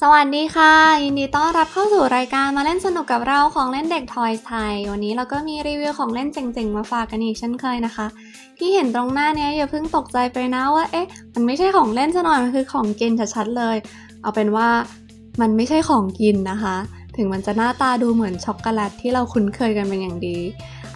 สวัสดีค่ะ ยินดีต้อนรับเข้าสู่รายการมาเล่นสนุกกับเราของเล่นเด็กทอยไทย วันนี้เราก็มีรีวิวของเล่นเจ๋งๆ มาฝากกันอีกเช่นเคยนะคะ ที่เห็นตรงหน้าเนี้ยอย่าเพิ่งตกใจไปนะว่าเอ๊ะมันไม่ใช่ของเล่นซะหน่อยมันคือของกินชัดๆเลย เอาเป็นว่ามันไม่ใช่ของกินนะคะ ถึงมันจะหน้าตาดูเหมือนช็อกโกแลตที่เราคุ้นเคยกันเป็นอย่างดี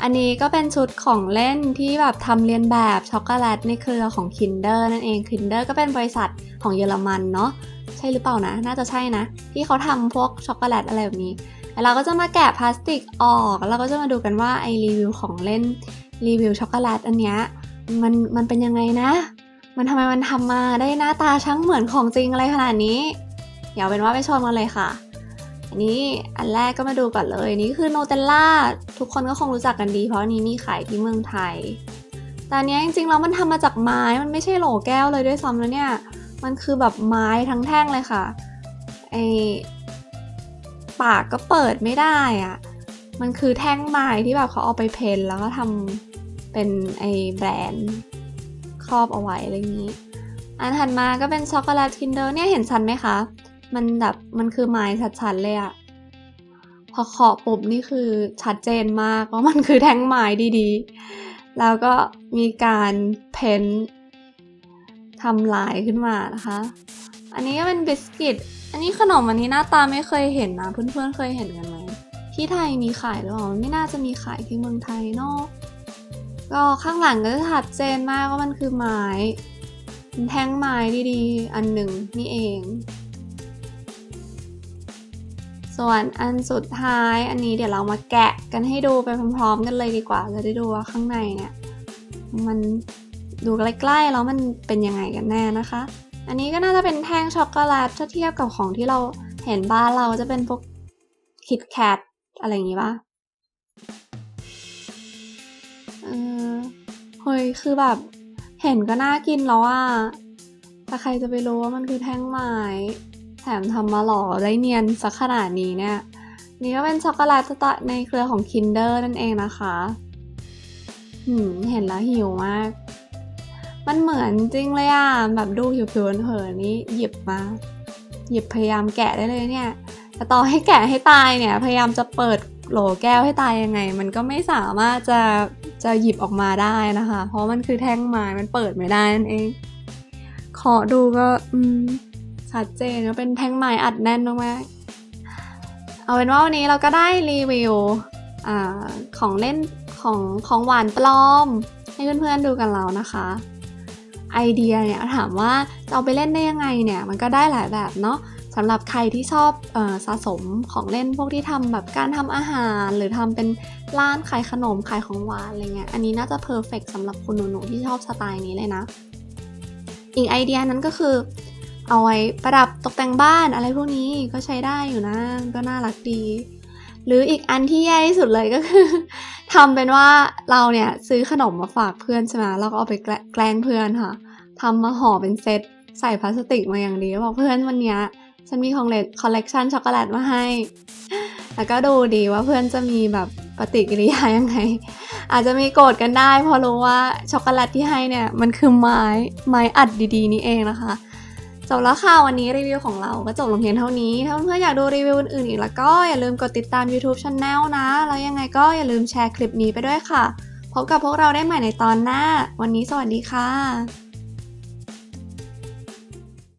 อันนี้ก็เป็นชุดของเล่นที่แบบทำเรียนแบบช็อกโกแลตในเครือของ Kinder นั่นเอง Kinder ก็เป็นบริษัทของเยอรมันเนาะ ใช่หรือเปล่านะ น่าจะใช่นะ ที่เขาทำพวกช็อกโกแลตอะไรแบบนี้แล้วเราก็จะมาแกะพลาสติกออกแล้วเราก็จะมาดูกันว่าไอรีวิวของเล่นรีวิวช็อกโกแลตอันเนี้ยมันมันเป็นยังไงนะ มันทำไมมันทำมาได้หน้าตาช่างเหมือนของจริงอะไรขนาดนี้เดี๋ยวเป็นว่าไปชมกันเลยค่ะ อันนี้อันแรกก็มาดูก่อนเลยนี่คือโนเตลล่าทุกคนก็คงรู้จักกันดี เพราะนี้มีขายที่เมืองไทย แต่อันเนี้ยจริงๆแล้วมันทำมาจากไม้มันไม่ใช่โหลแก้วเลยด้วยซ้ำแล้วเนี่ย มันคือแบบไม้ทั้งแท่งเลยค่ะ ไอปากก็เปิดไม่ได้อะมันคือแท่งไม้ที่แบบเขาเอาไปเพ้นแล้วก็ทำเป็นไอแบรนด์ครอบเอาไว้อะไรอย่างนี้ อันถัดมาก็เป็นช็อกโกแลตทินเดอร์เนี่ยเห็นชันไหมคะ มันแบบมันคือไม้ชัดๆเลยอะพอเคาะปุ๊บนี่คือชัดเจนมากว่ามันคือแท่งไม้ดีๆ แล้วก็มีการเพ้น ทำลายขึ้นมานะคะ อันนี้ก็เป็นบิสกิต อันนี้ขนมอันนี้หน้าตาไม่เคยเห็นนะ เพื่อนๆเคยเห็นกันไหมที่ไทยมีขายหรือเปล่าไม่น่าจะมีขายที่เมืองไทยเนอะก็ข้างหลังก็จะชัดเจนมากว่ามันคือไม้แท่งไม้ดีๆ อันหนึ่งนี่เอง ส่วนอันสุดท้ายอันนี้เดี๋ยวเรามาแกะกันให้ดูไปพร้อมๆกันเลยดีกว่าจะได้ดูว่าข้างในเนี่ย มัน ดูใกล้ๆแล้วมันเป็นยังไงกันแน่นะคะ อันนี้ก็น่าจะเป็นแท่งช็อกโกแลตถ้าเทียบกับของที่เราเห็นบ้านเราจะเป็นพวกคิดแคทอะไรอย่างงี้ปะเออเฮ้ยคือแบบเห็นก็น่ากินแล้วอะแต่ใครจะไปรู้ว่ามันคือแท่งไม้แถมทำมาหล่อได้เนียนสักขนาดนี้เนี่ย นี่ก็เป็นช็อกโกแลตตล์ในเครือของ Kinder นั่นเองนะคะ หืม เห็นแล้วหิวมาก มันเหมือนจริงเลยอะแบบดูผิวผิวเผินๆนี่หยิบมา หยิบพยายามแกะได้เลยเนี่ยแต่ต่อให้แกะให้ตายเนี่ย พยายามจะเปิดโหลแก้วให้ตายยังไง มันก็ไม่สามารถจะจะหยิบออกมาได้นะคะ เพราะมันคือแท่งไม้มันเปิดไม่ได้นั่นเองขอดูก็อืมชัดเจนว่าเป็นแท่งไม้อัดแน่นมากเอาเป็นว่าวันนี้เราก็ได้รีวิวอของเล่นของของหวานปลอม ให้เพื่อนๆดูกันแล้วนะคะ ไอเดียเนี่ยถามว่าจะเอาไปเล่นได้ยังไงเนี่ยมันก็ได้หลายแบบเนาะสำหรับใครที่ชอบออสะสมของเล่นพวกที่ทำแบบการทำอาหาร หรือทำเป็นร้านขายขนมขายของหวานอะไรเงี้ยอันนี้น่าจะเพอร์เฟกสำหรับคุณหนูๆที่ชอบสไตล์นี้เลยนะ อีกไอเดียนั้นก็คือ เอาไว้ประดับตกแต่งบ้านอะไรพวกนี้ก็ใช้ได้อยู่นะก็น่ารักดี หรืออีกอันที่แย่ที่สุดเลยก็คือทำเป็นว่าเราเนี่ยซื้อขนมมาฝากเพื่อนใช่ไหมเราก็เอาไปแกล้งเพื่อนค่ะ ทำมาห่อเป็นเซตใส่พลาสติกมาอย่างดีบอกเพื่อนวันนี้ฉันมีของเล่นคอลเลกชันช็อกโกแลตมาให้ แล้วก็ดูดีว่าเพื่อนจะมีแบบปฏิกิริยายังไง อาจจะมีโกรธกันได้เพราะรู้ว่าช็อกโกแลตที่ให้เนี่ยมันคือไม้ไม้อัดดีๆ นี่เองนะคะจบแล้วค่ะวันนี้รีวิวของเราก็จบลงเพียงเท่านี้ ถ้าเพื่อนอยากดูรีวิวอื่นๆอีกแล้วก็อย่าลืมกดติดตาม YouTube Channel นะ แล้วยังไงก็อย่าลืมแชร์คลิปนี้ไปด้วยค่ะ พบกับพวกเราได้ใหม่ในตอนหน้า วันนี้สวัสดีค่ะ